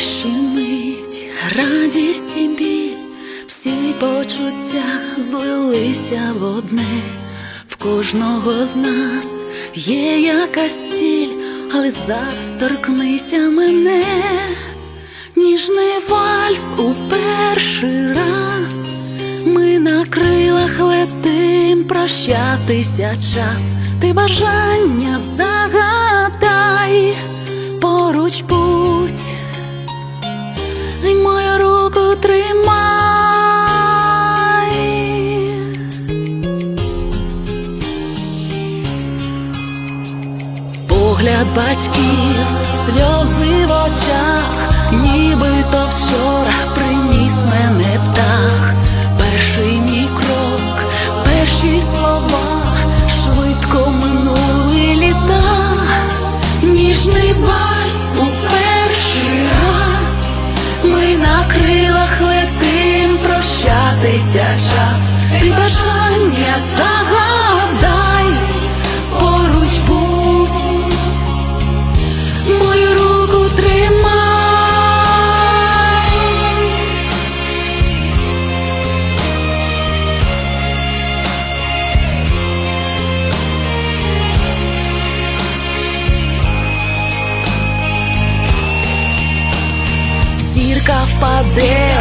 Серце радість і біль, всі почуття злилися в одне, в кожного з нас є якась ціль, але зараз торкнися мене, ніжний вальс у перший раз, ми на крилах летим, прощатися час, ти бажання загадай, поруч будь, Погляд батьків, сльози в очах, нібито вчора приніс мене птах. Перший мій крок, перші слова, швидко минули літа, ніжний вальс у перший раз, ми на крилах летим, прощатися час, ти бажання загадай, Зірка впаде,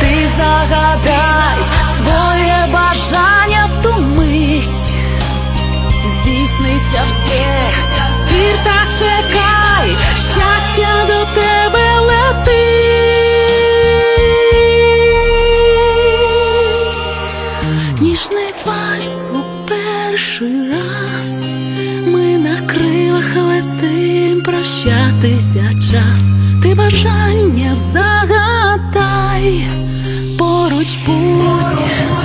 ти загадай своє бажання в ту мить, здійсниться все, вір та чекай, щастя до тебе летить. Ніжний вальс у перший раз, ми на крилах летим, прощатися час, ти бажання загадай, поруч будь,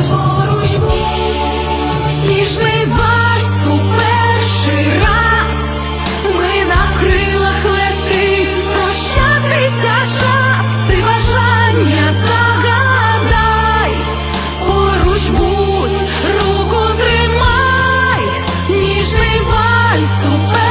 поруч будь, ніжний вальс у перший раз, ми на крилах летим, прощатися час, ти бажання загадай, поруч будь, руку тримай, ніжний вальс у перший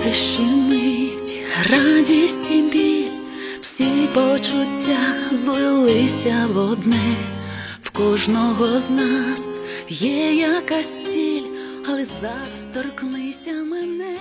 Щемить, радість і біль, всі почуття злилися в одне, в кожного з нас є якась ціль, але зараз торкнися мене.